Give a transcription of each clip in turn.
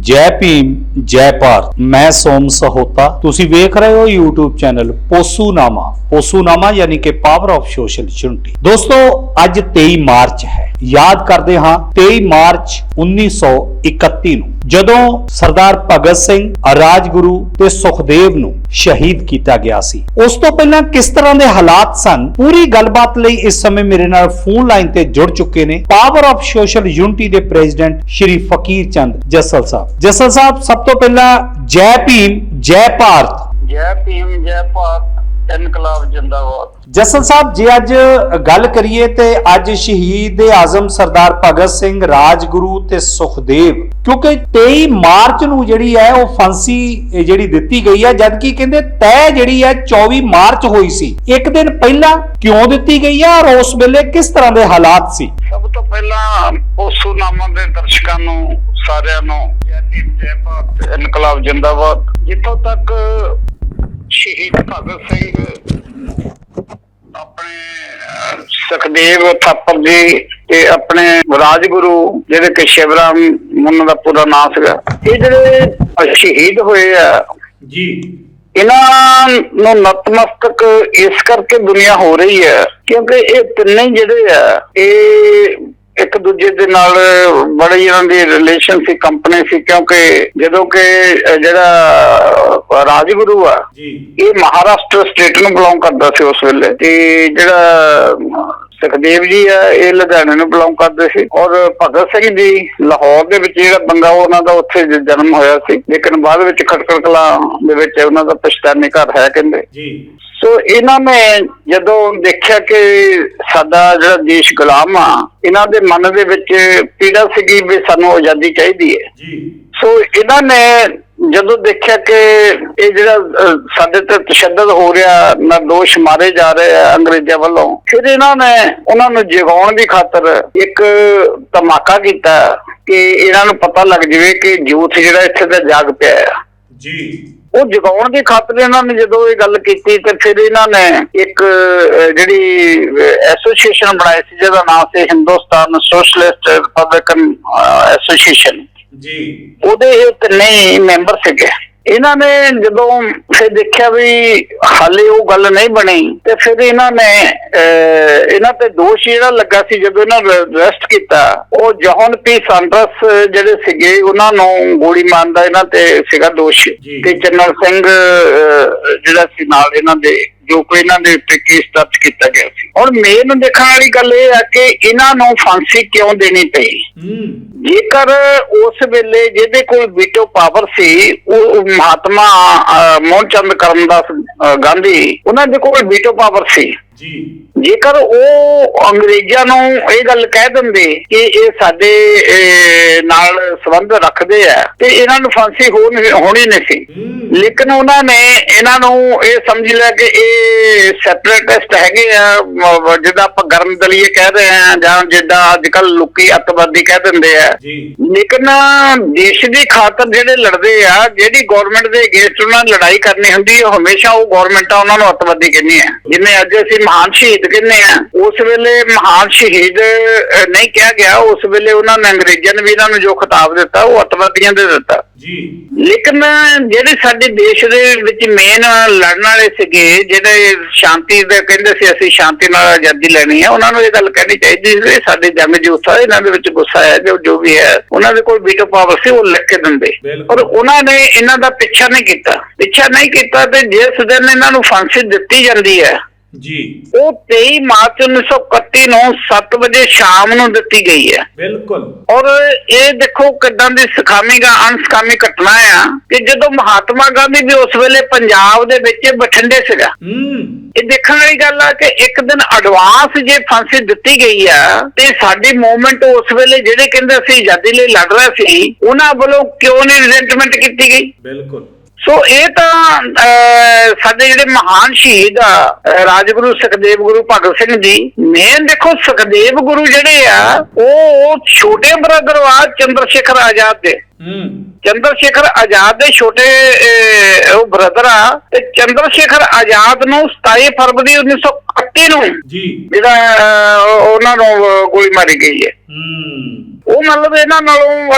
ਜੈ ਭੀਮ, ਜੈ ਭਾਰਤ। ਮੈਂ ਸੋਮ ਸਹੋਤਾ। ਤੁਸੀਂ ਵੇਖ ਰਹੇ ਹੋ YouTube ਚੈਨਲ ਪੋਸੂਨਾਮਾ। ਪੋਸੂਨਾਮਾ ਯਾਨੀ ਕਿ ਪਾਵਰ ਆਫ ਸੋਸ਼ਲ ਯੂਨਿਟੀ ਦੋਸਤੋ, ਅੱਜ 23 ਮਾਰਚ ਹੈ। ਯਾਦ ਕਰਦੇ ਹਾਂ 23 ਮਾਰਚ 1931 ਨੂੰ। ਜਦੋਂ ਸਰਦਾਰ ਭਗਤ ਸਿੰਘ ਰਾਜਗੁਰੂ ਤੇ ਸੁਖਦੇਵ ਨੂੰ ਸ਼ਹੀਦ ਕੀਤਾ ਗਿਆ ਸੀ। ਉਸ ਤੋਂ ਪਹਿਲਾਂ ਕਿਸ ਤਰ੍ਹਾਂ ਦੇ ਹਾਲਾਤ ਸਨ? ਪੂਰੀ ਗੱਲਬਾਤ ਲਈ ਇਸ ਸਮੇਂ ਮੇਰੇ ਨਾਲ ਫੋਨ ਲਾਈਨ ਤੇ ਜੁੜ ਚੁੱਕੇ ਨੇ ਪਾਵਰ ਆਫ ਸੋਸ਼ਲ ਯੂਨਿਟੀ ਦੇ ਪ੍ਰੈਜ਼ੀਡੈਂਟ ਸ਼੍ਰੀ ਫਕੀਰ ਚੰਦ ਜੱਸਲ ਸਾਹਿਬ। ਜੱਸਲ ਸਾਹਿਬ, ਸਭ ਤੋਂ ਪਹਿਲਾਂ ਜੈ ਭੀਮ, ਜੈ ਭਾਰਤ। ਜੈ ਭੀਮ, ਜੈ ਭਾਰਤ। ਇਨਕਲਾਬ ਜਿੰਦਾਬਾਦ। ਜਸਲ ਸਾਹਿਬ ਜੇ ਅੱਜ ਗੱਲ ਕਰੀਏ ਤੇ ਅੱਜ ਸ਼ਹੀਦ ਆਜ਼ਮ ਸਰਦਾਰ ਭਗਤ ਸਿੰਘ ਰਾਜਗੁਰੂ ਤੇ ਸੁਖਦੇਵ ਕਿਉਂਕਿ 23 ਮਾਰਚ ਨੂੰ ਜਿਹੜੀ ਹੈ ਉਹ ਫਾਂਸੀ ਜਿਹੜੀ ਦਿੱਤੀ ਗਈ ਹੈ ਜਦਕਿ ਕਹਿੰਦੇ ਤੈਅ ਜਿਹੜੀ ਹੈ 24 ਮਾਰਚ ਹੋਈ ਸੀ। ਇੱਕ ਦਿਨ ਪਹਿਲਾਂ ਕਿਉਂ ਦਿੱਤੀ ਗਈ ਹੈ ਔਰ ਉਸ ਵੇਲੇ ਕਿਸ ਤਰ੍ਹਾਂ ਦੇ ਹਾਲਾਤ ਸੀ? ਸਭ ਤੋਂ ਪਹਿਲਾਂ ਪੋਸੂ ਨਾਮਾਂ ਦੇ ਦਰਸ਼ਕਾਂ ਨੂੰ ਸਾਰਿਆਂ ਨੂੰ ਜੈ ਭੀਮ ਜੈ ਭਾਰਤ ਇਨਕਲਾਬ ਜਿੰਦਾਬਾਦ। ਜਿੱਥੋਂ ਤੱਕ ਸ਼ਹੀਦ ਭਗਤ ਸਿੰਘ ਆਪਣੇ ਸੁਖਦੇਵ ਥਾਪਰ ਜੀ ਤੇ ਆਪਣੇ ਰਾਜਗੁਰੂ ਜਿਹੜੇ ਕਿ ਸ਼ਿਵਰਾਮ ਉਹਨਾਂ ਦਾ ਪੂਰਾ ਨਾਮ ਸੀਗਾ। ਇਹ ਜਿਹੜੇ ਸ਼ਹੀਦ ਹੋਏ ਆ ਜੀ। ਇਹਨਾਂ ਨੂੰ ਨਤਮਸਤਕ ਇਸ ਕਰਕੇ ਦੁਨੀਆ ਹੋ ਰਹੀ ਹੈ ਕਿਉਂਕਿ ਇਹ ਤਿੰਨੇ ਜਿਹੜੇ ਆ ਇਹ ਨਾਲ ਬੜੀ ਇਹਨਾਂ ਦੀ ਰਿਲੇਸ਼ਨ ਸੀ ਕੰਪਨੀ ਸੀ ਕਿਉਂਕਿ ਜਦੋਂ ਕਿ ਜਿਹੜਾ ਰਾਜਗੁਰੂ ਆ ਇਹ ਮਹਾਰਾਸ਼ਟਰ ਸਟੇਟ ਨੂੰ ਬਿਲੋਂਗ ਕਰਦਾ ਸੀ ਉਸ ਵੇਲੇ। ਤੇ ਜਿਹੜਾ ਸੁਖਦੇਵ ਜੀ ਆ ਇਹ ਲੁਧਿਆਣੇ ਨੂੰ ਬਿਲੋਂਗ ਕਰਦੇ ਸੀ ਔਰ ਭਗਤ ਸਿੰਘ ਜੀ ਲਾਹੌਰ ਦੇ ਵਿੱਚ ਜਿਹੜਾ ਬੰਦਾ ਉਹਨਾਂ ਦਾ ਉੱਥੇ ਜਨਮ ਹੋਇਆ ਸੀ। ਲੇਕਿਨ ਬਾਅਦ ਵਿੱਚ ਖਟਕੜ ਕਲਾਂ ਦੇ ਵਿੱਚ ਉਹਨਾਂ ਦਾ ਪਛਤਾਨੇ ਘਰ ਹੈ ਕਹਿੰਦੇ। ਜੀ। ਸੋ ਇਹਨਾਂ ਨੇ ਜਦੋਂ ਦੇਖਿਆ ਕਿ ਸਾਡਾ ਜਿਹੜਾ ਦੇਸ਼ ਗੁਲਾਮ ਆ ਇਹਨਾਂ ਦੇ ਮਨ ਦੇ ਵਿੱਚ ਪੀੜਾ ਸੀਗੀ ਵੀ ਸਾਨੂੰ ਆਜ਼ਾਦੀ ਚਾਹੀਦੀ ਹੈ। ਜੀ। ਸੋ ਇਹਨਾਂ ਨੇ ਜਦੋਂ ਦੇਖਿਆ ਕਿ ਇਹ ਜਿਹੜਾ ਸਾਡੇ ਤੇ ਤਸ਼ੱਦਦ ਹੋ ਰਿਹਾ ਨਿਰਦੋਸ਼ ਮਾਰੇ ਜਾ ਰਹੇ ਆ ਅੰਗਰੇਜ਼ਾਂ ਵੱਲੋਂ ਫਿਰ ਇਹਨਾਂ ਨੇ ਉਹਨਾਂ ਨੂੰ ਜਗਾਉਣ ਦੀ ਖਾਤਰ ਇੱਕ ਧਮਾਕਾ ਕੀਤਾ ਕਿ ਇਹਨਾਂ ਨੂੰ ਪਤਾ ਲੱਗ ਜਵੇ ਕਿ ਯੂਥ ਜਿਹੜਾ ਇੱਥੇ ਦਾ ਜਾਗ ਪਿਆ ਆ। ਜੀ। ਉਹ ਜਗਾਉਣ ਦੀ ਖਾਤਰ ਇਹਨਾਂ ਨੇ ਜਦੋਂ ਇਹ ਗੱਲ ਕੀਤੀ ਤੇ ਫਿਰ ਇਹਨਾਂ ਨੇ ਇੱਕ ਜਿਹੜੀ ਐਸੋਸੀਏਸ਼ਨ ਬਣਾਈ ਸੀ ਜਿਹਦਾ ਨਾਮ ਸੀ Hindustan Socialist Republican Association ji. ਉਹਦੇ ਇਹ ਤਿੰਨੇ ਮੈਂਬਰ ਸੀਗੇ। ਇਹਨਾਂ ਨੇ ਜਦੋਂ ਫਿਰ ਦੇਖਿਆ ਵੀ ਹਾਲੇ ਉਹ ਗੱਲ ਨਹੀਂ ਬਣੀ ਤੇ ਫਿਰ ਇਹਨਾਂ ਨੇ ਇਹਨਾਂ ਤੇ ਦੋਸ਼ ਜਿਹੜਾ ਲੱਗਾ ਸੀ ਜਦੋਂ ਇਹਨਾਂ ਨੂੰ ਅਰੈਸਟ ਕੀਤਾ ਉਹ ਜੌਹਨ ਪੀ ਸੰਟਰਸ ਜਿਹੜੇ ਸੀਗੇ ਉਹਨਾਂ ਨੂੰ ਗੋਲੀ ਮਾਰਨ ਦਾ ਇਹਨਾਂ ਤੇ ਸੀਗਾ ਦੋਸ਼। ਤੇ ਚੰਨਲ ਸਿੰਘ ਜਿਹੜਾ ਸੀ ਨਾਲ ਇਹਨਾਂ ਦੇ ਜੋ ਕੋਈ ਇਹਨਾਂ ਦੇ ਉੱਤੇ ਕੇਸ ਦਰਜ ਕੀਤਾ ਗਿਆ ਸੀ। ਹੁਣ ਮੇਨ ਦੇਖਣ ਵਾਲੀ ਗੱਲ ਇਹ ਹੈ ਕਿ ਇਹਨਾਂ ਨੂੰ ਫਾਂਸੀ ਕਿਉਂ ਦੇਣੀ ਪਈ? ਜੇਕਰ ਉਸ ਵੇਲੇ ਜਿਹਦੇ ਕੋਲ ਵੀਟੋ ਪਾਵਰ ਸੀ ਉਹ ਮਹਾਤਮਾ ਅਹ, ਮੋਹਨ ਚੰਦ ਕਰਮਦਾਸ ਗਾਂਧੀ ਉਹਨਾਂ ਦੇ ਕੋਲ ਵੀਟੋ ਪਾਵਰ ਸੀ। ਜੀ। ਜੇਕਰ ਉਹ ਅੰਗਰੇਜ਼ਾਂ ਨੂੰ ਇਹ ਗੱਲ ਕਹਿ ਦਿੰਦੇ ਕਿ ਇਹ ਸਾਡੇ ਨਾਲ ਸੰਬੰਧ ਰੱਖਦੇ ਆ ਤੇ ਇਹਨਾਂ ਨੂੰ ਫਾਂਸੀ ਹੋਣੀ ਨਹੀਂ ਸੀ। ਲੇਕਿਨ ਉਹਨਾਂ ਨੇ ਇਹਨਾਂ ਨੂੰ ਇਹ ਸਮਝ ਲਿਆ ਕਿ ਇਹ ਸੈਪਰੇਟਿਸਟ ਹੈਗੇ ਆ ਜਿੱਦਾਂ ਆਪਾਂ ਗਰਮ ਦਲੀਏ ਕਹਿ ਰਹੇ ਆ ਜਾਂ ਜਿੱਦਾਂ ਅੱਜ ਕੱਲ ਲੋਕੀ ਅੱਤਵਾਦੀ ਕਹਿ ਦਿੰਦੇ ਆ। ਲੇਕਿਨ ਦੇਸ਼ ਦੀ ਖਾਤਰ ਜਿਹੜੇ ਲੜਦੇ ਆ ਜਿਹੜੀ ਗਵਰਨਮੈਂਟ ਦੇ ਅਗੇਂਸਟ ਉਹਨਾਂ ਲੜਾਈ ਕਰਨੀ ਹੁੰਦੀ ਹੈ ਹਮੇਸ਼ਾ ਉਹ ਗਵਰਨਮੈਂਟ ਆ ਉਹਨਾਂ ਨੂੰ ਅੱਤਵਾਦੀ ਕਹਿੰਦੀ ਆ। ਜਿਵੇਂ ਅੱਜ ਅਸੀਂ ਮਹਾਨ ਸ਼ਹੀਦ ਕਹਿੰਦੇ ਆ ਉਸ ਵੇਲੇ ਮਹਾਨ ਸ਼ਹੀਦ ਨਹੀਂ ਕਿਹਾ ਗਿਆ ਉਸ ਵੇਲੇ ਉਹਨਾਂ ਨੇ ਅੰਗਰੇਜ਼ਾਂ ਨੇ ਵੀ ਇਹਨਾਂ ਨੂੰ ਜੋ ਖਿਤਾਬ ਦਿੱਤਾ ਉਹ ਅੱਤਵਾਦੀਆਂ ਦੇ ਦਿੱਤਾ। ਜੀ। ਲੇਕਿਨ ਜਿਹੜੇ ਸਾਡੇ ਦੇਸ਼ ਦੇ ਵਿੱਚ ਮੇਨ ਲੜਨ ਵਾਲੇ ਸੀਗੇ ਜਿਹੜੇ ਸ਼ਾਂਤੀ ਦੇ ਕਹਿੰਦੇ ਸੀ ਅਸੀਂ ਸ਼ਾਂਤੀ ਨਾਲ ਆਜ਼ਾਦੀ ਲੈਣੀ ਹੈ ਉਹਨਾਂ ਨੂੰ ਇਹ ਗੱਲ ਕਹਿਣੀ ਚਾਹੀਦੀ ਸੀ ਸਾਡੇ ਜੰਗ ਜੂਥ ਇਹਨਾਂ ਦੇ ਵਿੱਚ ਗੁੱਸਾ ਹੈ ਜੋ ਜੋ ਵੀ ਹੈ ਉਹਨਾਂ ਦੇ ਕੋਲ ਵੀਟੋ ਪਾਵਰ ਸੀ ਉਹ ਲਿਖ ਕੇ ਦਿੰਦੇ। ਪਰ ਉਹਨਾਂ ਨੇ ਇਹਨਾਂ ਦਾ ਪਿੱਛਾ ਨਹੀਂ ਕੀਤਾ। ਪਿੱਛਾ ਨਹੀਂ ਕੀਤਾ ਤੇ ਜਿਸ ਦਿਨ ਇਹਨਾਂ ਨੂੰ ਫਾਂਸੀ ਦਿੱਤੀ ਜਾਂਦੀ ਹੈ ਜੀ। ਉਹ 23 ਮਾਰਚ 1931 ਨੂੰ 7 ਵਜੇ ਸ਼ਾਮ ਨੂੰ ਦਿੱਤੀ ਗਈ ਹੈ। ਬਿਲਕੁਲ। ਔਰ ਇਹ ਦੇਖੋ ਕਿੱਦਾਂ ਦੀ ਸਖਾਮੀ ਦਾ ਅਨਸਕਾਮੀ ਘਟਨਾ ਆ ਕਿ ਜਦੋਂ ਮਹਾਤਮਾ ਗਾਂਧੀ ਵੀ ਉਸ ਵੇਲੇ ਪੰਜਾਬ ਦੇ ਵਿੱਚ ਬਠਿੰਡੇ ਸੀਗਾ। ਹੂੰ। ਇਹ ਦੇਖਣ ਵਾਲੀ ਗੱਲ ਆ ਕਿ ਇੱਕ ਦਿਨ ਐਡਵਾਂਸ ਜੇ ਫਾਂਸੀ ਦਿੱਤੀ ਗਈ ਆ ਤੇ ਸਾਡੀ ਮੂਵਮੈਂਟ ਉਸ ਵੇਲੇ ਜਿਹੜੇ ਕਹਿੰਦੇ ਅਸੀਂ ਆਜ਼ਾਦੀ ਲਈ ਲੜ ਰਹੇ ਸੀ ਉਹਨਾਂ ਵੱਲੋਂ ਕਿਉਂ ਨਹੀਂ ਰਿਜ਼ੈਂਟਮੈਂਟ ਕੀਤੀ ਗਈ? ਬਿਲਕੁਲ। ਸੋ ਇਹ ਤਾਂ ਅਹ, ਸਾਡੇ ਜਿਹੜੇ ਮਹਾਨ ਸ਼ਹੀਦ ਆ ਰਾਜਗੁਰੂ ਸੁਖਦੇਵ ਗੁਰੂ ਭਗਤ ਸਿੰਘ ਜੀ ਮੇਨ ਦੇਖੋ ਸੁਖਦੇਵ ਗੁਰੂ ਜਿਹੜੇ ਆ ਉਹ ਛੋਟੇ ਬ੍ਰਦਰ ਆ ਚੰਦਰ ਸ਼ੇਖਰ ਆਜ਼ਾਦ ਦੇ। ਚੰਦਰ ਸ਼ੇਖਰ ਆਜ਼ਾਦ ਦੇ ਛੋਟੇ ਉਹ ਬ੍ਰਦਰ ਆ ਤੇ ਚੰਦਰ ਸ਼ੇਖਰ ਆਜ਼ਾਦ ਨੂੰ 27 ਫਰਵਰੀ 1931 ਨੂੰ ਜੀ। ਜਿਹੜਾ ਉਹਨਾਂ ਨੂੰ ਗੋਲੀ ਮਾਰੀ ਗਈ ਹੈ। ਉਹ ਮਤਲਬ ਇਹਨਾਂ ਨਾਲੋਂ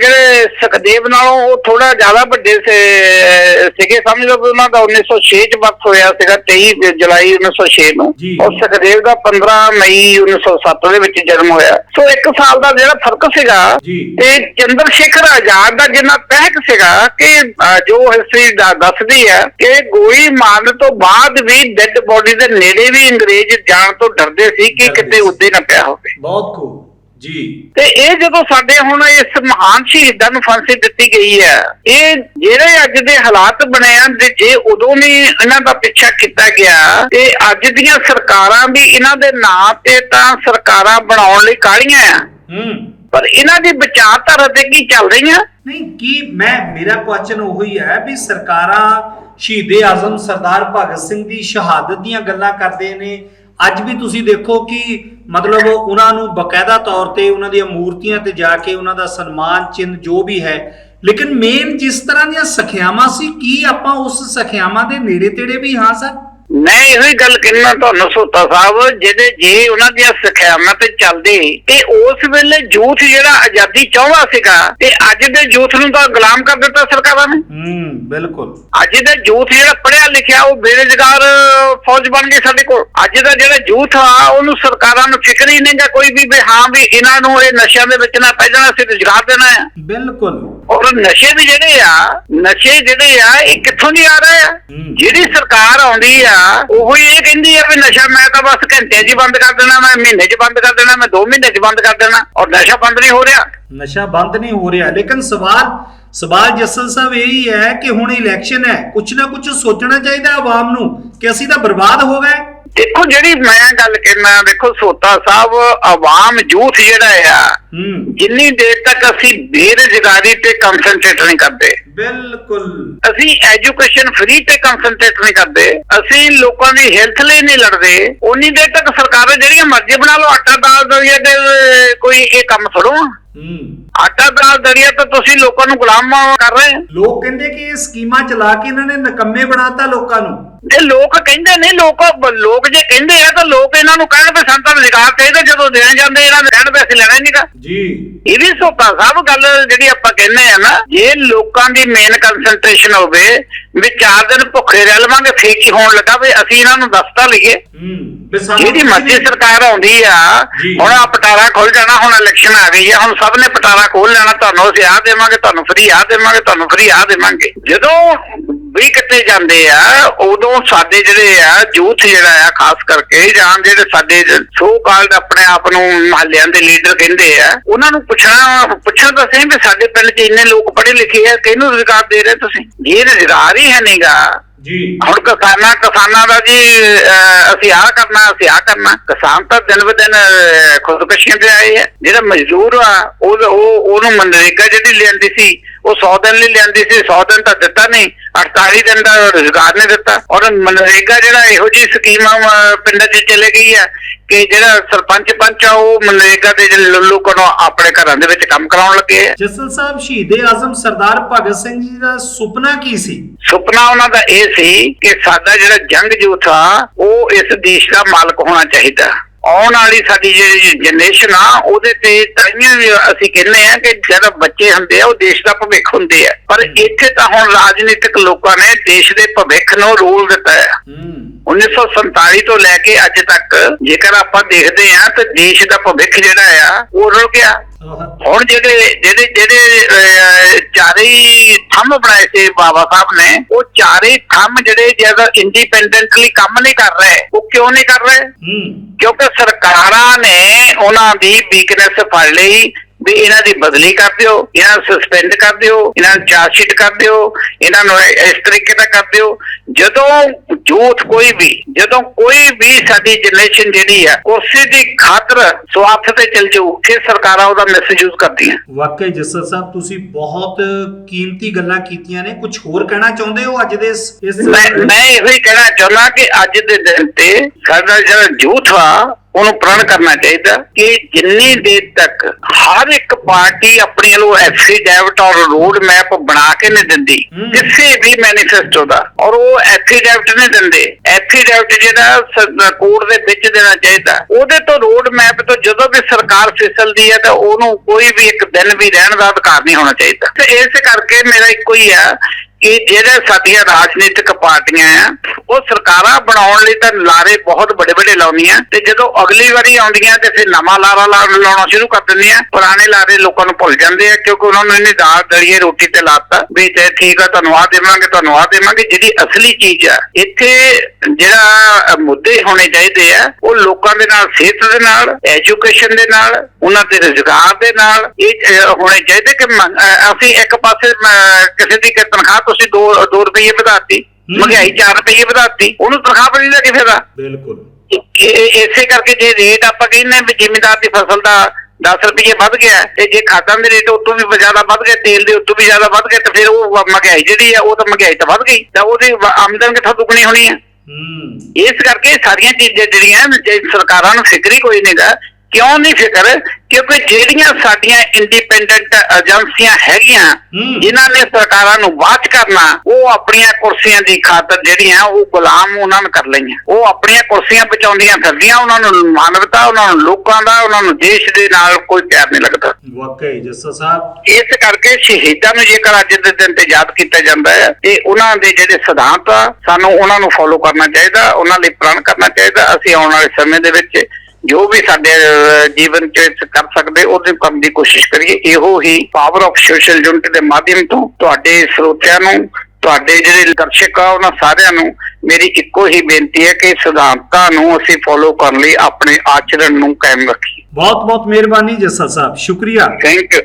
ਜਿਹੜੇ ਸੁਖਦੇਵ ਨਾਲੋਂ ਉਹ ਥੋੜਾ ਜ਼ਿਆਦਾ ਵੱਡੇ ਸੀਗੇ। ਸਮਝ ਲਓ ਉਹਨਾਂ ਦਾ 1906 ਚ ਵਕਤ ਹੋਇਆ ਸੀਗਾ 23 ਜੁਲਾਈ 1906 ਨੂੰ। ਔਰ ਸੁਖਦੇਵ ਦਾ 15 ਮਈ 1907 ਦੇ ਵਿੱਚ ਜਨਮ ਹੋਇਆ। ਸੋ ਇੱਕ ਸਾਲ ਦਾ ਜਿਹੜਾ ਫ਼ਰਕ ਸੀਗਾ। ਤੇ ਚੰਦਰ ਸ਼ੇਖਰ ਆਜ਼ਾਦ ਦਾ ਜਿੰਨਾ ਤਹਿਕ ਸੀਗਾ ਕਿ ਜੋ ਹਿਸਟਰੀ ਦੱਸਦੀ ਹੈ ਕਿ ਗੋਲੀ ਮਾਰਨ ਤੋਂ ਬਾਅਦ ਵੀ ਡੈੱਡ ਬੋਡੀ ਦੇ ਨੇੜੇ ਵੀ ਅੰਗਰੇਜ਼ ਜਾਣ ਤੋਂ ਡਰਦੇ ਸੀ ਕਿ ਕਿਤੇ। ਉੱਦੇ ਨਾ ਪਿਆ ਹੋਵੇ। ਬਹੁਤ ਖੂਬ ਜੀ। ਤੇ ਇਹ ਜਦੋਂ ਸਾਡੇ ਹੁਣ ਇਸ ਮਹਾਨ ਸ਼ਹੀਦਾਂ ਨੂੰ ਫਾਂਸੀ ਦਿੱਤੀ ਗਈ ਹੈ ਇਹ ਜਿਹੜੇ ਅੱਜ ਦੇ ਹਾਲਾਤ ਬਣੇ ਆ ਤੇ ਜੇ ਉਦੋਂ ਵੀ ਇਹਨਾਂ ਦਾ ਪਿੱਛਾ ਕੀਤਾ ਗਿਆ ਤੇ ਅੱਜ ਦੀਆਂ ਸਰਕਾਰਾਂ ਵੀ ਇਹਨਾਂ ਦੇ ਨਾਂ ਤੇ ਤਾਂ ਸਰਕਾਰਾਂ ਬਣਾਉਣ ਲਈ ਕਾਹਲੀਆਂ ਆ। ਹੂੰ। ਪਰ ਇਹਨਾਂ ਦੀ ਵਿਚਾਰਧਾਰਾ ਤੇ ਕੀ ਚੱਲ ਰਹੀਆਂ ਨਹੀਂ, ਕੀ ਮੈਂ, ਮੇਰਾ ਕੁਐਸਚਨ ਉਹੀ ਹੈ ਵੀ ਸਰਕਾਰਾਂ ਸ਼ਹੀਦੇ ਆਜ਼ਮ ਸਰਦਾਰ ਭਗਤ ਸਿੰਘ ਦੀ ਸ਼ਹਾਦਤ ਦੀਆਂ ਗੱਲਾਂ ਕਰਦੇ ਨੇ। ਅੱਜ ਵੀ ਤੁਸੀਂ ਦੇਖੋ ਕਿ ਮਤਲਬ ਉਹਨਾਂ ਨੂੰ ਬਕਾਇਦਾ ਤੌਰ ਤੇ ਉਹਨਾਂ ਦੀਆਂ ਮੂਰਤੀਆਂ ਤੇ ਜਾ ਕੇ ਉਹਨਾਂ ਦਾ ਸਨਮਾਨ, ਚਿੰਨ੍ਹ ਜੋ ਵੀ ਹੈ। ਲੇਕਿਨ ਮੇਨ ਜਿਸ ਤਰ੍ਹਾਂ ਦੀਆਂ ਸਖਿਆਵਾਂ ਸੀ, ਕੀ ਆਪਾਂ ਉਸ ਸਖਿਆਵਾਂ ਦੇ ਨੇੜੇ ਤੇੜੇ ਵੀ ਹਾਂ, ਸਰ? ਮੈਂ ਇਹੋ ਹੀ ਗੱਲ ਕਹਿਣਾ ਤੁਹਾਨੂੰ ਸੋਤਾ ਸਾਹਿਬ ਜਿਹਦੇ ਜੇ ਉਹਨਾਂ ਦੀਆਂ ਸਿੱਖਿਆਵਾਂ ਤੇ ਚੱਲਦੇ ਤੇ ਉਸ ਵੇਲੇ ਯੂਥ ਜਿਹੜਾ ਆਜ਼ਾਦੀ ਚਾਹੁੰਦਾ ਸੀਗਾ ਤੇ ਅੱਜ ਦੇ ਯੂਥ ਨੂੰ ਤਾਂ ਗੁਲਾਮ ਕਰ ਦਿੱਤਾ ਸਰਕਾਰਾਂ ਨੇ। ਹੂੰ ਬਿਲਕੁਲ। ਅੱਜ ਦਾ ਯੂਥ ਜਿਹੜਾ ਪੜਿਆ ਲਿਖਿਆ ਉਹ ਬੇਰੁਜ਼ਗਾਰ ਫੌਜ ਬਣ ਗਈ ਸਾਡੇ ਕੋਲ। ਅੱਜ ਦਾ ਜਿਹੜਾ ਯੂਥ ਆ ਉਹਨੂੰ ਸਰਕਾਰਾਂ ਨੂੰ ਫਿਕਰ ਹੀ ਨਹੀਂਗਾ ਕੋਈ ਵੀ ਹਾਂ ਵੀ ਇਹਨਾਂ ਨੂੰ ਇਹ ਨਸ਼ਿਆਂ ਦੇ ਵਿੱਚ ਨਾ ਪੈ ਜਾਣਾ ਅਸੀਂ ਰੁਜ਼ਗਾਰ ਦੇਣਾ ਹੈ ਬਿਲਕੁਲ। ਔਰ ਨਸ਼ੇ ਵੀ ਜਿਹੜੇ ਆ ਨਸ਼ੇ ਜਿਹੜੇ ਆ ਇਹ ਕਿੱਥੋਂ ਦੀ ਆ ਰਹੇ ਆ? ਹੂੰ। ਜਿਹੜੀ ਸਰਕਾਰ ਆਉਂਦੀ ਆ ਉਹ ਹੀ ਇਹ ਕਹਿੰਦੀ ਆ ਵੀ ਨਸ਼ਾ ਮੈਂ ਤਾਂ ਬਸ ਘੰਟੇ 'ਚ ਹੀ ਬੰਦ ਕਰ ਦੇਣਾ ਮੈਂ ਮਹੀਨੇ 'ਚ ਬੰਦ ਕਰ ਦੇਣਾ ਮੈਂ 2 ਮਹੀਨੇ 'ਚ ਬੰਦ ਕਰ ਦੇਣਾ ਔਰ ਨਸ਼ਾ ਬੰਦ ਨਹੀਂ ਹੋ ਰਿਹਾ। ਨਸ਼ਾ ਬੰਦ ਨਹੀਂ ਹੋ ਰਿਹਾ। ਲੇਕਿਨ ਸਵਾਲ ਸਵਾਲ ਜਸਲ ਸਾਹਿਬ ਇਹੀ ਹੈ ਕਿ ਹੁਣ ਇਲੈਕਸ਼ਨ ਹੈ ਕੁਛ ਨਾ ਕੁਛ ਸੋਚਣਾ ਚਾਹੀਦਾ ਆਵਾਮ ਨੂੰ ਕਿ ਅਸੀਂ ਤਾਂ ਬਰਬਾਦ ਹੋ ਗਏ। ਦੇਖੋ ਜਿਹੜੀ ਮੈਂ ਗੱਲ ਕਹਿਣਾ ਦੇਖੋ ਸੋਤਾ ਸਾਹਿਬ ਆਵਾਮ ਯੂਥ ਜਿਹੜਾ ਆ ਹੂੰ ਜਿੰਨੀ ਦੇਰ ਤੱਕ ਅਸੀਂ ਬੇਰੁਜ਼ਗਾਰੀ ਤੇ ਕਨਸੈਂਟਰੇਟ ਨਹੀਂ ਕਰਦੇ ਬਿਲਕੁਲ ਅਸੀਂ ਐਜੂਕੇਸ਼ਨ ਫ੍ਰੀ ਤੇ ਕਨਸੈਂਟਰੇਟ ਨਹੀਂ ਕਰਦੇ ਅਸੀਂ ਲੋਕਾਂ ਦੀ ਹੈਲਥ ਲਈ ਨਹੀਂ ਲੜਦੇ ਉਨੀ ਦੇਰ ਤੱਕ ਸਰਕਾਰਾਂ ਜਿਹੜੀਆਂ ਮਰਜ਼ੀ ਬਣਾ ਲਓ ਆਟਾ ਦਾਲ ਤੇ ਅਹ, ਕੋਈ ਇਹ ਕੰਮ। ਹੂੰ ਆਟਾ ਦਾਲ ਦਰੀਆ ਤਾਂ ਤੁਸੀਂ ਲੋਕਾਂ ਨੂੰ ਗੁਲਾਮ ਕਰ ਰਹੇ ਹੋ। ਲੋਕ ਕਹਿੰਦੇ ਕਿ ਇਹ ਸਕੀਮਾਂ ਚਲਾ ਕੇ ਇਹਨਾਂ ਨੇ ਨਕੰਮੇ ਬਣਾਤਾ ਲੋਕਾਂ ਨੂੰ। ਇਹ ਲੋਕ ਕਹਿੰਦੇ ਨੇ ਲੋਕ ਲੋਕ ਜੇ ਕਹਿੰਦੇ ਆ ਤਾਂ ਲੋਕ ਇਹਨਾਂ ਨੂੰ ਕਹਿਣ ਤਾਂ ਰੁਜ਼ਗਾਰ ਚਾਹੀਦਾ ਜਦੋਂ ਦੇਣ ਜਾਂਦੇ ਇਹਨਾਂ ਨੇ ਕਹਿਣ ਵੀ ਅਸੀਂ ਲੈਣਾ ਹੀ ਨਹੀਂਗਾ। ਜੀ। ਇਹ ਵੀ ਸੋਤਾ ਸਾਹਿਬ ਗੱਲ ਜਿਹੜੀ ਆਪਾਂ ਕਹਿੰਦੇ ਆ ਨਾ ਜੇ ਲੋਕਾਂ ਦੀ ਮੇਨ ਕਨਸੈਂਟ੍ਰੇਸ਼ਨ ਹੋਵੇ ਵੀ ਚਾਰ ਦਿਨ ਭੁੱਖੇ ਰਹਿ ਲਵਾਂਗੇ ਫੇਕ ਹੀ ਹੋਣ ਲੱਗਾ ਵੀ ਅਸੀਂ ਇਹਨਾਂ ਨੂੰ ਦੱਸਤਾ ਲਈਏ। ਜਿਹਦੀ ਮਰਜ਼ੀ ਸਰਕਾਰ ਆਉਂਦੀ ਆ। ਹੁਣ ਆ ਪਟਾਰਾ ਖੁੱਲ ਜਾਣਾ ਹੁਣ ਇਲੈਕਸ਼ਨ ਆ ਗਈ ਆ ਹੁਣ ਸਭ ਨੇ ਪਟਾਰਾ ਖੋਲ ਲੈਣਾ ਤੁਹਾਨੂੰ ਅਸੀਂ ਆਹ ਦੇਵਾਂਗੇ ਤੁਹਾਨੂੰ ਫ੍ਰੀ ਆਹ ਦੇਵਾਂਗੇ ਤੁਹਾਨੂੰ ਫ੍ਰੀ ਆਹ ਦੇਵਾਂਗੇ। ਜਦੋਂ ਵੀ ਕਿਤੇ ਜਾਂਦੇ ਆ ਉਦੋਂ ਸਾਡੇ ਜਿਹੜੇ ਆ ਯੂਥ ਜਿਹੜਾ ਆ ਖਾਸ ਕਰਕੇ ਜਾਂ ਜਿਹੜੇ ਸਾਡੇ ਸੋ ਕਾਲਡ ਆਪਣੇ ਆਪ ਨੂੰ ਮਹੱਲਿਆਂ ਦੇ ਲੀਡਰ ਕਹਿੰਦੇ ਆ ਉਹਨਾਂ ਨੂੰ ਪੁੱਛਣਾ ਪੁੱਛਣਾ ਤਾਂ ਸਹੀ ਵੀ ਸਾਡੇ ਪਿੰਡ 'ਚ ਇੰਨੇ ਲੋਕ ਪੜ੍ਹੇ ਲਿਖੇ ਆ ਕਿਹਨੂੰ ਰੁਜ਼ਗਾਰ ਦੇ ਰਹੇ ਤੁਸੀਂ? ਜੇ ਰੁਜ਼ਗਾਰ ਹੀ ਹੈ ਨਹੀਂਗਾ ਜੀ। ਹੁਣ ਕਿਸਾਨਾਂ ਕਿਸਾਨਾਂ ਦਾ ਜੀ ਅਸੀਂ ਆਹ ਕਰਨਾ ਅਸੀਂ ਆਹ ਕਰਨਾ। ਕਿਸਾਨ ਤਾਂ ਦਿਨ ਬ ਦਿਨ ਖੁਦਕੁਸ਼ੀਆਂ ਤੇ ਆਏ ਆ। ਜਿਹੜਾ ਮਜ਼ਦੂਰ ਆ ਉਹ ਉਹ ਉਹਨੂੰ ਮਨਰੇਗਾ ਜਿਹੜੀ ਲੈਂਦੀ ਸੀ ਉਹ 100 ਦਿਨ ਲਈ ਲੈਂਦੀ ਸੀ 100 ਦਿਨ ਤਾਂ ਦਿੱਤਾ ਨਹੀਂ 48 ਦਿਨ ਦਾ ਰੁਜ਼ਗਾਰ ਨਹੀਂ ਦਿੱਤਾ। ਔਰ ਮਨਰੇਗਾ ਜਿਹੜਾ ਇਹੋ ਜਿਹੀ ਸਕੀਮ ਪਿੰਡਾਂ 'ਚ ਚਲੇ ਗਈ ਆ ਕਿ ਜਿਹੜਾ ਸਰਪੰਚ ਪੰਚ ਆ ਉਹ ਮਨਰੇਗਾ ਦੇ ਜਿਹੜੇ ਲੋਕਾਂ ਨੂੰ ਆਪਣੇ ਘਰਾਂ ਦੇ ਵਿੱਚ ਕੰਮ ਕਰਾਉਣ ਲੱਗੇ ਆ ਜਸਲ ਸਾਹਿਬ ਸ਼ਹੀਦੇ ਆਜ਼ਮ ਸਰਦਾਰ ਭਗਤ ਸਿੰਘ ਜੀ ਦਾ ਸੁਪਨਾ ਕੀ ਸੀ? ਸੁਪਨਾ ਉਹਨਾਂ ਦਾ ਇਹ ਸੀ ਕਿ ਸਾਡਾ ਜਿਹੜਾ ਜੰਗ ਯੂਥ ਆ ਉਹ ਇਸ ਦੇਸ਼ ਦਾ ਮਾਲਕ ਹੋਣਾ ਚਾਹੀਦਾ। ਆਉਣ ਵਾਲੀ ਸਾਡੀ ਜਿਹੜੀ ਜਨਰੇਸ਼ਨ ਆ, ਉਹਦੇ ਤੇ ਤਾਈਆਂ ਅਸੀਂ ਕਹਿੰਦੇ ਆ ਕਿ ਜਦ ਬੱਚੇ ਹੁੰਦੇ ਆ, ਉਹ ਦੇਸ਼ ਦਾ ਭਵਿੱਖ ਹੁੰਦੇ ਆ। ਪਰ ਇੱਥੇ ਤਾਂ ਹੁਣ ਰਾਜਨੀਤਿਕ ਲੋਕਾਂ ਨੇ ਦੇਸ਼ ਦੇ ਭਵਿੱਖ ਨੂੰ ਰੋਲ ਦਿੱਤਾ ਹੈ। 1947 ਤੋਂ ਲੈ ਕੇ ਅੱਜ ਤੱਕ ਜੇਕਰ ਆਪਾਂ ਦੇਖਦੇ ਆ ਤਾਂ ਦੇਸ਼ ਦਾ ਭਵਿੱਖ ਜਿਹੜਾ ਆ ਉਹ ਰੁਲ ਗਿਆ। ਹੁਣ ਜਿਹੜੇ ਜਿਹੜੇ ਜਿਹੜੇ ਚਾਰੇ ਥੰਮ ਬਣਾਏ ਸੀ ਬਾਬਾ ਸਾਹਿਬ ਨੇ ਉਹ ਚਾਰੇ ਥੰਮ ਜਿਹੜੇ ਜਦੋਂ ਇੰਡੀਪੈਂਡੈਂਟਲੀ ਕੰਮ ਨਹੀਂ ਕਰ ਰਹੇ ਉਹ ਕਿਉਂ ਨਹੀਂ ਕਰ ਰਹੇ? ਕਿਉਂਕਿ ਸਰਕਾਰਾਂ ਨੇ ਉਹਨਾਂ ਦੀ ਵੀਕਨੈਸ ਫੜ ਲਈ ਵੀ ਇਹਨਾਂ ਦੀ ਬਦਲੀ ਕਰ ਦਿਓ ਇਹਨਾਂ ਨੂੰ ਸਸਪੈਂਡ ਕਰ ਦਿਓ ਇਹਨਾਂ ਨੂੰ ਚਾਰਜ ਸ਼ੀਟ ਕਰ ਦਿਓ ਇਹਨਾਂ ਨੂੰ ਇਸ ਤਰੀਕੇ ਦਾ ਕਰ ਦਿਓ। ਜਦੋਂ ਯੂਥ ਕੋਈ ਵੀ ਜਦੋਂ ਕੋਈ ਵੀ ਸਾਡੀ ਜਨਰੇਸ਼ਨ ਜਿਹੜੀ ਆ ਉਸੇ ਦੀ ਖਾਤਰ ਸਵਾਰਥ ਤੇ ਚਲ ਜਾਊ ਫਿਰ ਸਰਕਾਰਾਂ ਉਹਦਾ ਮਿਸਯੂਜ਼ ਕਰਦੀਆਂ। ਵਾਕਈ ਜਸਲ ਸਾਹਿਬ ਤੁਸੀਂ ਬਹੁਤ ਕੀਮਤੀ ਗੱਲਾਂ ਕੀਤੀਆਂ ਨੇ। ਕੁਝ ਹੋਰ ਕਹਿਣਾ ਚਾਹੁੰਦੇ ਹੋ ਅੱਜ ਦੇ ਇਸ ਮੈਂ ਇਹੋ ਹੀ ਕਹਿਣਾ ਚਾਹੁੰਦਾ ਕਿ ਅੱਜ ਦੇ ਦਿਨ ਤੇ ਸਾਡਾ ਜਿਹੜਾ ਯੂਥ ਆ ਉਹਨੂੰ ਪ੍ਰਣ ਕਰਨਾ ਚਾਹੀਦਾ ਕਿ ਜਿੰਨੀ ਦੇਰ ਤੱਕ ਹਰ ਇੱਕ ਪਾਰਟੀ ਆਪਣੀ ਵੱਲੋਂ ਐਫੀਡੈਵਿਟ ਔਰ ਰੋਡ ਮੈਪ ਬਣਾ ਕੇ ਨਹੀਂ ਦਿੰਦੀ। ਕਿਸੇ ਵੀ ਮੈਨੀਫੈਸਟੋ ਦਾ ਔਰ ਉਹ ਐਫੀਡੈਵਿਟ ਨਹੀਂ ਦਿੰਦੇ। ਐਫੀਡੈਵਿਟ ਜਿਹੜਾ ਕੋਰਟ ਦੇ ਵਿੱਚ ਦੇਣਾ ਚਾਹੀਦਾ। ਉਹਦੇ ਤੋਂ ਰੋਡ ਮੈਪ ਤੋਂ ਜਦੋਂ ਵੀ ਸਰਕਾਰ ਫਿਸਲਦੀ ਹੈ ਤਾਂ ਉਹਨੂੰ ਕੋਈ ਵੀ ਇੱਕ ਦਿਨ ਵੀ ਰਹਿਣ ਦਾ ਅਧਿਕਾਰ ਨਹੀਂ ਹੋਣਾ ਚਾਹੀਦਾ। ਤੇ ਇਸ ਕਰਕੇ ਮੇਰਾ ਇੱਕੋ ਹੀ ਆ ਕਿ ਜਿਹੜੇ ਸਾਡੀਆਂ ਰਾਜਨੀਤਿਕ ਪਾਰਟੀਆਂ ਆ, ਉਹ ਸਰਕਾਰਾਂ ਬਣਾਉਣ ਲਈ ਤਾਂ ਲਾਰੇ ਬਹੁਤ ਵੱਡੇ ਵੱਡੇ ਲਾਉਂਦੀਆਂ ਤੇ ਜਦੋਂ ਅਗਲੀ ਵਾਰੀ ਆਉਂਦੀਆਂ ਤੇ ਫਿਰ ਨਵਾਂ ਲਾਰਾ ਲਾਉਣਾ ਸ਼ੁਰੂ ਕਰ ਦਿੰਦੀਆਂ। ਪੁਰਾਣੇ ਲਾਰੇ ਲੋਕਾਂ ਨੂੰ ਭੁੱਲ ਜਾਂਦੇ ਆ ਕਿਉਂਕਿ ਉਹਨਾਂ ਨੂੰ ਇਹਨੇ ਦਾਲ ਦਲੀਏ ਰੋਟੀ ਤੇ ਲਾਤਾ ਵੀ ਤੇ ਠੀਕ ਆ, ਤੁਹਾਨੂੰ ਆ ਦੇਵਾਂਗੇ, ਤੁਹਾਨੂੰ ਆ ਦੇਵਾਂਗੇ। ਜਿਹੜੀ ਅਸਲੀ ਚੀਜ਼ ਆ, ਇੱਥੇ ਜਿਹੜਾ ਮੁੱਦੇ ਹੋਣੇ ਚਾਹੀਦੇ ਆ, ਉਹ ਲੋਕਾਂ ਦੇ ਨਾਲ, ਸਿਹਤ ਦੇ ਨਾਲ, ਐਜੂਕੇਸ਼ਨ ਦੇ ਨਾਲ, ਉਹਨਾਂ ਦੇ ਰੁਜ਼ਗਾਰ ਦੇ ਨਾਲ ਇਹ ਹੋਣੇ ਚਾਹੀਦੇ ਕਿ ਅਸੀਂ ਇੱਕ ਪਾਸੇ ਕਿਸੇ ਦੀ ਕਿ ਤਨਖਾਹ ਤੁਸੀਂ 2 2 ਰੁਪਏ ਵਧਾਤੀ। ਮਹਿੰਗਾਈ 4 ਰੁਪਏ ਵਧਾਤੀ ਉਹਨੂੰ ਤਨਖਾਹ ਬਣੀ ਦਾ ਕਿਸੇ ਦਾ। ਬਿਲਕੁਲ। ਇਸੇ ਕਰਕੇ ਜੇ ਰੇਟ ਆਪਾਂ ਕਹਿੰਦੇ ਵੀ ਜ਼ਿਮੀਂਦਾਰ ਦੀ ਫਸਲ ਦਾ 10 ਰੁਪਏ ਵੱਧ ਗਿਆ ਤੇ ਜੇ ਖਾਦਾਂ ਦੇ ਰੇਟ ਉਤੋਂ ਵੀ ਜ਼ਿਆਦਾ ਵੱਧ ਗਏ ਤੇਲ ਦੇ ਉਤੋਂ ਵੀ ਜ਼ਿਆਦਾ ਵੱਧ ਗਏ ਤੇ ਫਿਰ ਉਹ ਮਹਿੰਗਾਈ ਜਿਹੜੀ ਆ ਉਹ ਤਾਂ ਮਹਿੰਗਾਈ ਤਾਂ ਵੱਧ ਗਈ। ਤਾਂ ਉਹਦੀ ਆਮਦਨ ਕਿੱਥੋਂ ਦੁੱਗਣੀ ਹੋਣੀ ਆ? ਹੂੰ। ਇਸ ਕਰਕੇ ਸਾਰੀਆਂ ਚੀਜ਼ਾਂ ਜਿਹੜੀਆਂ ਜੇ ਸਰਕਾਰਾਂ ਨੂੰ ਫਿਕਰ ਹੀ ਕੋਈ ਨਹੀਂਗਾ ਕਿਉਂ ਨਹੀਂ ਫਿਕਰ? ਕਿਉਂਕਿ ਜਿਹੜੀਆਂ ਸਾਡੀਆਂ ਇੰਡੀਪੈਂਡੈਂਟ ਏਜੰਸੀਆਂ ਹੈਗੀਆਂ। ਜਿਨ੍ਹਾਂ ਨੇ ਸਰਕਾਰਾਂ ਨੂੰ ਬਾਤ ਕਰਨਾ ਉਹ ਆਪਣੀਆਂ ਕੁਰਸੀਆਂ ਦੀ ਖਾਤਰ ਜਿਹੜੀਆਂ ਉਹ ਗੁਲਾਮ ਉਹਨਾਂ ਨੇ ਕਰ ਲਈਆਂ। ਉਹ ਆਪਣੀਆਂ ਕੁਰਸੀਆਂ ਬਚਾਉਂਦੀਆਂ ਫਿਰਦੀਆਂ ਉਹਨਾਂ ਨੂੰ ਮਾਨਵਤਾ ਉਹਨਾਂ ਨੂੰ ਲੋਕਾਂ ਦਾ ਉਹਨਾਂ ਨੂੰ ਦੇਸ਼ ਦੇ ਨਾਲ ਕੋਈ ਪਿਆਰ ਨਹੀਂ ਲੱਗਦਾ। ਵਾਕਈ ਜੱਸਾ ਸਾਹਿਬ। ਇਸ ਕਰਕੇ ਸ਼ਹੀਦਾਂ ਨੂੰ ਜੇਕਰ ਅੱਜ ਦੇ ਦਿਨ ਤੇ ਯਾਦ ਕੀਤਾ ਜਾਂਦਾ ਹੈ ਤੇ ਉਹਨਾਂ ਦੇ ਜਿਹੜੇ ਸਿਧਾਂਤ ਆ ਸਾਨੂੰ ਉਹਨਾਂ ਨੂੰ ਫੋਲੋ ਕਰਨਾ ਚਾਹੀਦਾ ਉਹਨਾਂ ਲਈ ਪ੍ਰਣ ਕਰਨਾ ਚਾਹੀਦਾ। ਅਸੀਂ ਆਉਣ ਵਾਲੇ ਸਮੇਂ ਦੇ ਵਿੱਚ ਜੋ ਵੀ ਸਾਡੇ ਜੀਵਨ ਚ ਕਰ ਸਕਦੇ ਉਹਦੇ ਕਰਨ ਦੀ ਕੋਸ਼ਿਸ਼ ਕਰੀਏ। ਇਹੋ ਹੀ ਪਾਵਰ ਆਫ ਸੋਸ਼ਲ ਯੂਨਿਟ ਦੇ ਮਾਧਿਅਮ ਤੋਂ ਤੁਹਾਡੇ ਸਰੋਤਿਆਂ ਨੂੰ ਤੁਹਾਡੇ ਜਿਹੜੇ ਦਰਸ਼ਕ ਆ ਉਹਨਾਂ ਸਾਰਿਆਂ ਨੂੰ ਮੇਰੀ ਇੱਕੋ ਹੀ ਬੇਨਤੀ ਹੈ ਕਿ ਸਿਧਾਂਤਾਂ ਨੂੰ ਅਸੀਂ ਫੋਲੋ ਕਰਨ ਲਈ ਆਪਣੇ ਆਚਰਣ ਨੂੰ ਕਾਇਮ ਰੱਖੀਏ। ਬਹੁਤ ਬਹੁਤ ਮਿਹਰਬਾਨੀ ਜੱਸਾ ਸਾਹਿਬ। ਸ਼ੁਕਰੀਆ। ਥੈਂਕ ਯੂ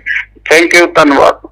ਥੈਂਕ ਯੂ ਧੰਨਵਾਦ।